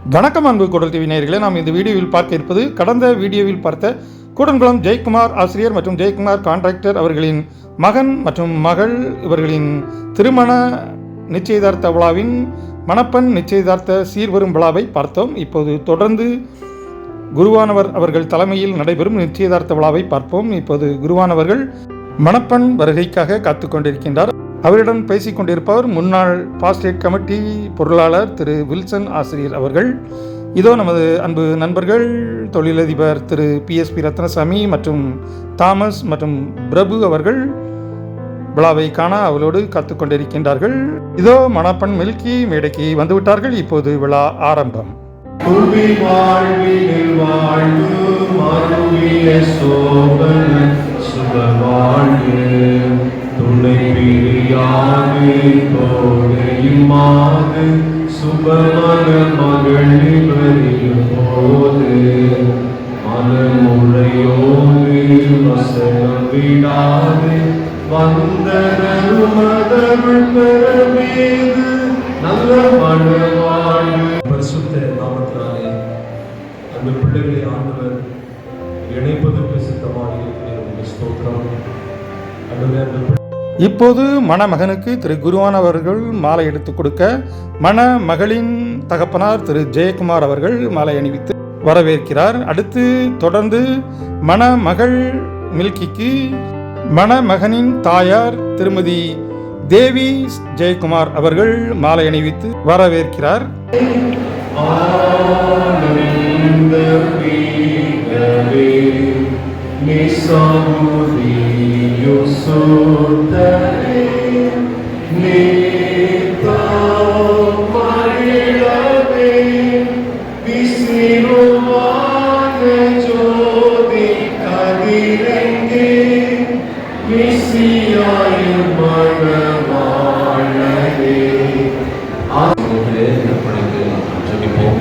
வணக்கம் அன்பு குடல் டிவி நேயர்களே நாம் இந்த வீடியோவில் பார்க்க இருப்பது கடந்த வீடியோவில் பார்த்த கூடன்குளம் ஜெயக்குமார் ஆசிரியர் மற்றும் ஜெயக்குமார் கான்ட்ராக்டர் அவர்களின் மகன் மற்றும் மகள் இவர்களின் திருமண நிச்சயதார்த்த விழாவின் மணப்பெண் நிச்சயதார்த்த சீர்வரும் விழாவை பார்த்தோம். இப்போது தொடர்ந்து குருவானவர் அவர்கள் தலைமையில் நடைபெறும் நிச்சயதார்த்த விழாவை பார்ப்போம். இப்போது குருவானவர்கள் மணப்பெண் வருகைக்காக காத்து கொண்டிருக்கின்றார் அவரிடம் பேசிக் கொண்டிருப்பவர் முன்னாள் பாஸ்டேட் கமிட்டி பொருளாளர் திரு வில்சன் ஆசிரியர் அவர்கள். இதோ நமது அன்பு நண்பர்கள் தொழிலதிபர் திரு பிஎஸ்பி ரத்னசாமி மற்றும் தாமஸ் மற்றும் பிரபு அவர்கள் விழாவை காண அவளோடு காத்து கொண்டிருக்கின்றார்கள் இதோ மணப்பெண் மில்கி மேடைக்கு வந்துவிட்டார்கள். இப்போது விழா ஆரம்பம். புவி வாழ்வு பிரியாது தோடையுமாது சுபமக மகள் வரியும் போது மனமுழையோடு வசனம் விடாது வந்தனருமதருள் பெறமேது நல்ல மனவாழ்வு. பரிசுத்த நாமத்தினாலே அந்த பிள்ளைகளை ஆண்டவர் இணைப்பதற்கு சித்தமாக இருக்கிற ஸ்தோத்திரம். ஆண்டவரே, அந்த பிள்ளை- இப்போது மணமகனுக்கு திரு குருவான் அவர்கள் மாலை எடுத்துக் கொடுக்க மணமகளின் தகப்பனார் திரு ஜெயக்குமார் அவர்கள் மாலை அணிவித்து வரவேற்கிறார். அடுத்து தொடர்ந்து மணமகள் மில்கிக்கு மணமகனின் தாயார் திருமதி தேவி ஜெயக்குமார் அவர்கள் மாலை அணிவித்து வரவேற்கிறார். நிசாமுதியு சுத்தரே நீதாமரிளவே விசிறுவான ஜோதி கதிரங்கே விசியாயும் மனவாழவே ஆசிரியர்களே பணிக்கு ஜெபிப்போம்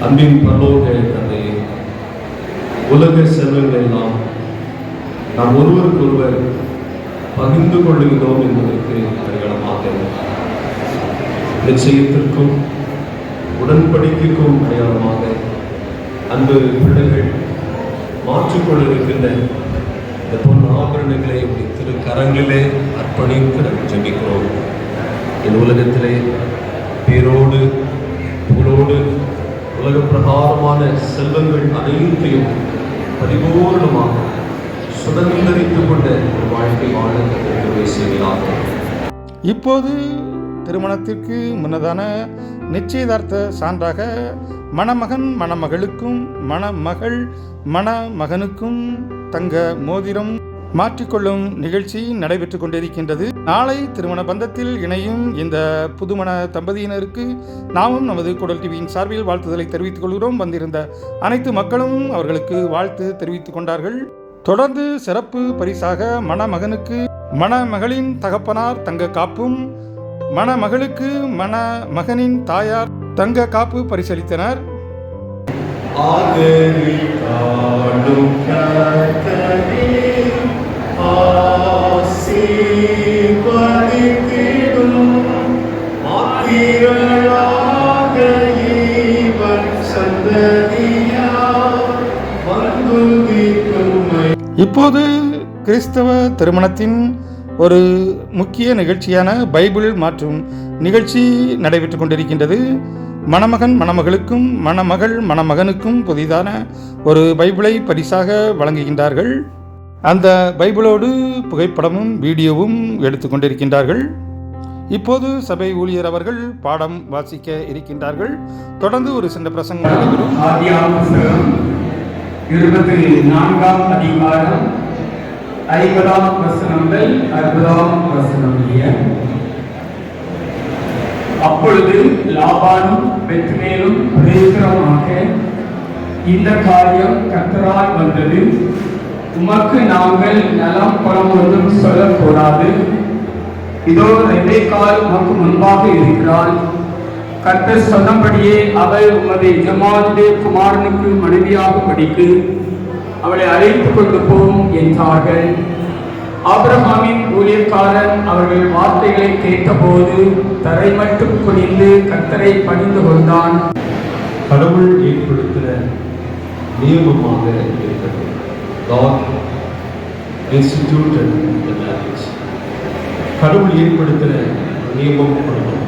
அன்பின் பரலோக தந்தை உலக செல்வங்கள் எல்லாம் நாம் ஒருவருக்கொருவர் பகிர்ந்து கொள்ளுகிறோம் என்பதற்கு அடையாளமாக நிச்சயத்திற்கும் உடன்படிக்கைக்கும் அடையாளமாக அன்பு பிள்ளைகள் மாற்றிக்கொண்டிருக்கின்ற இந்த பொன் ஆபரணங்களை உடைய திரு கரங்களிலே அர்ப்பணித்து நாங்கள் ஜெபிக்கிறோம். இந்த உலகத்திலே பேரோடு புகழோடு உலக பிரகாரமான செல்வங்கள் அனைத்தையும் பரிபூர்ணமாக சுதந்திரித்துக் கொண்ட வாழ்க்கை வாழ கருத்துரை இப்போது திருமணத்திற்கு முன்னதான நிச்சயதார்த்த சான்றாக மணமகன் மணமகளுக்கும் மணமகள் மணமகனுக்கும் தங்க மோதிரம் மாற்றிக்கொள்ளும் நிகழ்ச்சி நடைபெற்றுக் கொண்டிருக்கின்றது. நாளை திருமண பந்தத்தில் இணையும் இந்த புதுமண தம்பதியினருக்கு நாமும் நமது குடல் டிவியின் சார்பில் வாழ்த்துதலை தெரிவித்துக் கொள்கிறோம். வந்திருந்த அனைத்து மக்களும் அவர்களுக்கு வாழ்த்து தெரிவித்துக் கொண்டார்கள். தொடர்ந்து சிறப்பு பரிசாக மணமகனுக்கு மணமகளின் தகப்பனார் தங்க காப்பும் மணமகளுக்கு மணமகனின் தாயார் தங்க காப்பு பரிசளித்தனர். ஆதரித்தாடும் கர்த்தரே, இப்போது கிறிஸ்தவ திருமணத்தின் ஒரு முக்கிய நிகழ்ச்சியான பைபிள் மாற்றும் நிகழ்ச்சி நடைபெற்று கொண்டிருக்கின்றது. மணமகன் மணமகளுக்கும் மணமகள் மணமகனுக்கும் புதிதான ஒரு பைபிளை பரிசாக வழங்குகின்றார்கள். அந்த பைபிளோடு புகைப்படமும் வீடியோவும் எடுத்து கொண்டிருக்கின்றார்கள். இப்போது சபை ஊழியர் அவர்கள் பாடம் வாசிக்க இருக்கின்றார்கள். தொடர்ந்து ஒரு சின்ன பிரசங்கம் நடைபெறும். இருபத்தி நான்காம் அதிகாரம் ஐம்பதாம் வசனம் முதல் அறுபதாம் வசனம் அப்பொழுது லாபானும் பெத்மேலும் பிரேசரமாக இந்த காரியம் கத்தரால் வந்தது. உமக்கு நாங்கள் நலம் புறம் ஒன்றும் சொல்லக்கூடாது. இதோ ரெபேக்கால் உமக்கு முன்பாக இருக்கிறாள் கர்த்தர் சொன்னபடியே அவள் உமது எஜமானுடைய குமாரனுக்கு மனைவியாகும்படிக்கு அவளை அழைத்து கொண்டு போம் என்றார்கள். ஆபிரஹாமின் ஊழியக்காரன் அவர்கள் வார்த்தைகளை கேட்டபோது தரை மட்டும் குனிந்து கர்த்தரை பணிந்து கொண்டான். கடவுள் ஏற்படுத்தின நியமமாக இருக்கிறது. கடவுள் ஏற்படுத்தின நியமம் கொடுக்கும்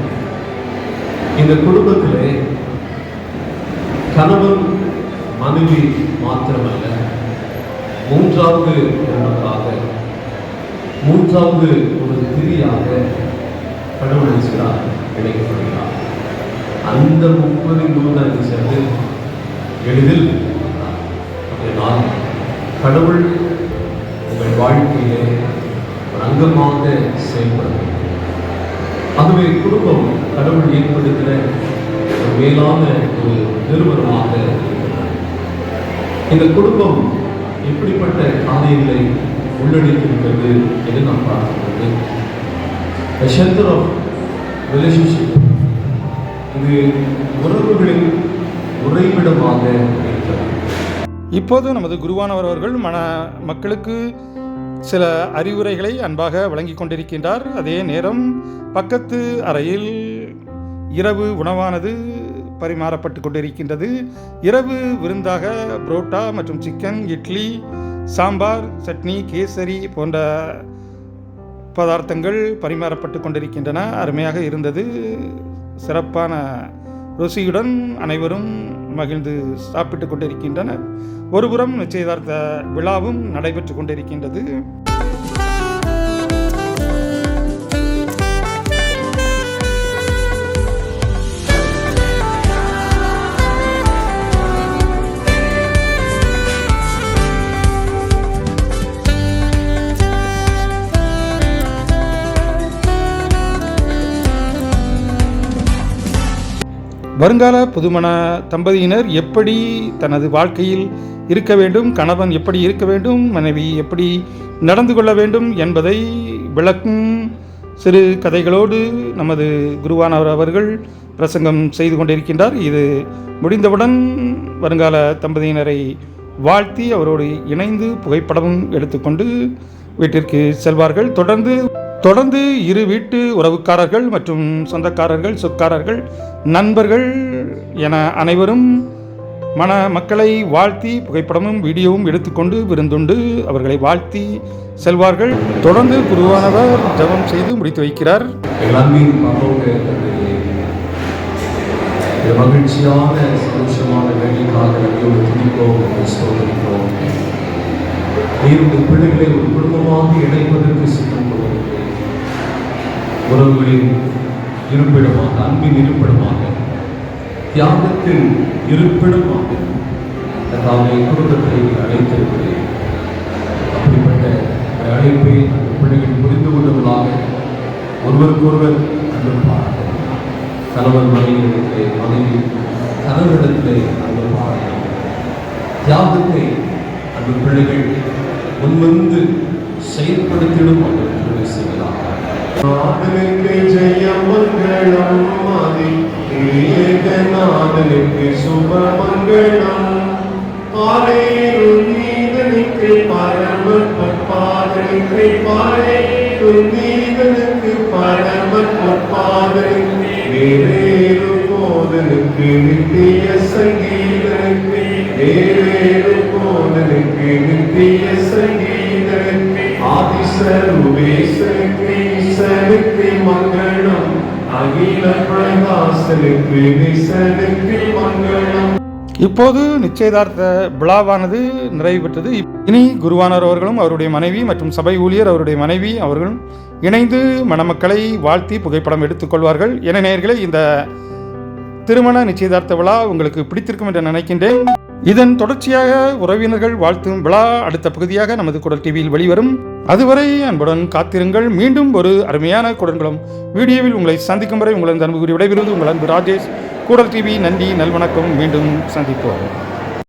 இந்த குடும்பத்திலே கணவன் மனைவி மாத்திரமல்ல மூன்றாவது ஒருவராக மூன்றாவது ஒரு திரியாக கடவுள் இருக்கிறார் இணைக்கப்படுகிறார். அந்த முப்பது நூறாண்டு சேர்ந்து எளிதில் அப்படினால் கடவுள் உங்கள் வாழ்க்கையிலே ஒரு அங்கமாக செயல்படும் ஆகவே குடும்பம் கடவுள் ஏற்படுத்தின ஒரு மேலான ஒரு நிறுவனமாக இந்த குடும்பம் எப்படிப்பட்ட காரியங்களை உள்ளடக்கியிருக்கிறது என்று நாம் பார்க்கிறது சென்டர் ஆஃப் ரிலேஷன்ஷிப் இது உறவுகளின் உறைவிடமாக இருக்கிறது. இப்போது நமது குருவானவர் அவர்கள் மன மக்களுக்கு சில அறிவுரைகளை அன்பாக வழங்கி கொண்டிருக்கின்றார். அதே நேரம் பக்கத்து அறையில் இரவு உணவானது பரிமாறப்பட்டு கொண்டிருக்கின்றது. இரவு விருந்தாக புரோட்டா மற்றும் சிக்கன் இட்லி சாம்பார் சட்னி கேசரி போன்ற பதார்த்தங்கள் பரிமாறப்பட்டு கொண்டிருக்கின்றன. அருமையாக இருந்தது. சிறப்பான ருசியுடன் அனைவரும் மகிழ்ந்து சாப்பிட்டு கொண்டிருக்கின்றனர். ஒருபுறம் நிச்சயதார்த்த விழாவும் நடைபெற்று கொண்டிருக்கின்றது. வருங்கால புதுமண தம்பதியினர் எப்படி தனது வாழ்க்கையில் இருக்க வேண்டும் கணவன் எப்படி இருக்க வேண்டும் மனைவி எப்படி நடந்து கொள்ள வேண்டும் என்பதை விளக்கும் சிறு கதைகளோடு நமது குருவானவர் அவர்கள் பிரசங்கம் செய்து கொண்டிருக்கின்றார். இது முடிந்தவுடன் வருங்கால தம்பதியினரை வாழ்த்தி அவரோடு இணைந்து புகைப்படமும் எடுத்துக்கொண்டு வீட்டிற்கு செல்வார்கள். தொடர்ந்து தொடர்ந்து இரு வீட்டு உறவுக்காரர்கள் மற்றும் சொந்தக்காரர்கள் சொற்காரர்கள் நண்பர்கள் என அனைவரும் மன மக்களை வாழ்த்தி புகைப்படமும் வீடியோவும் எடுத்துக்கொண்டு விருந்துண்டு அவர்களை வாழ்த்தி செல்வார்கள். தொடர்ந்து குருவானவர் ஜபம் செய்து முடித்து வைக்கிறார். எங்கள் மகிழ்ச்சியான சந்தோஷமான வேலைக்காக நன்றியோடு துதிக்கிறோம் உம்மை ஸ்தோத்திரிக்கிறோம் பிள்ளைகளை ஒரு குடும்பமாக இணைப்பதற்கு சித்தம் உறவுகளின் இருப்பிடமாக அன்பின் இருப்பிடமாக தியாகத்தின் இருப்பிடமாக தாமே குடும்பத்தை அழைத்திருக்கிறேன். அப்படிப்பட்ட அழைப்பை அந்த பிள்ளைகள் புரிந்து கொண்டவர்களாக ஒருவருக்கொருவர் அன்பு கணவன் மனைவியிடத்திலே மனைவி கணவரிடத்திலே அன்பு தியாகத்தை அந்த பிள்ளைகள் முன்வந்து செயல்படுத்திடும் அந்த ஜெயமங்கலம் ஆதி நாதனுக்கு சுபமங்கலம் ஆலையிலும் நீதனுக்கு பரம பாதனுக்கு வேறேறு போதனுக்கு நித்திய சங்கீதனுக்கு வேறேறு போதனுக்கு நித்திய சங்கீத இப்போது நிச்சயதார்த்த விழாவானது நிறைவு பெற்றது. இனி குருவானவர் அவர்களும் அவருடைய மனைவி மற்றும் சபை ஊழியர் அவருடைய மனைவி அவர்களும் இணைந்து மணமக்களை வாழ்த்தி புகைப்படம் எடுத்துக்கொள்வார்கள் என நேயர்களே இந்த திருமண நிச்சயதார்த்த விழா உங்களுக்கு பிடித்திருக்கும் என்று நினைக்கின்றேன். இதன் தொடர்ச்சியாக உறவினர்கள் வாழ்த்தும் விழா அடுத்த பகுதியாக நமது குடல் டிவியில் வெளிவரும். அதுவரை அன்புடன் காத்திருங்கள். மீண்டும் ஒரு அருமையான குடன்குளம் வீடியோவில் உங்களை சந்திக்கும் வரை உங்களது அன்பு கூறி விடைபெறுவது உங்கள் அன்பு ராஜேஷ். கூடல் டிவி நன்றி நல்வணக்கம். மீண்டும் சந்திப்போம்.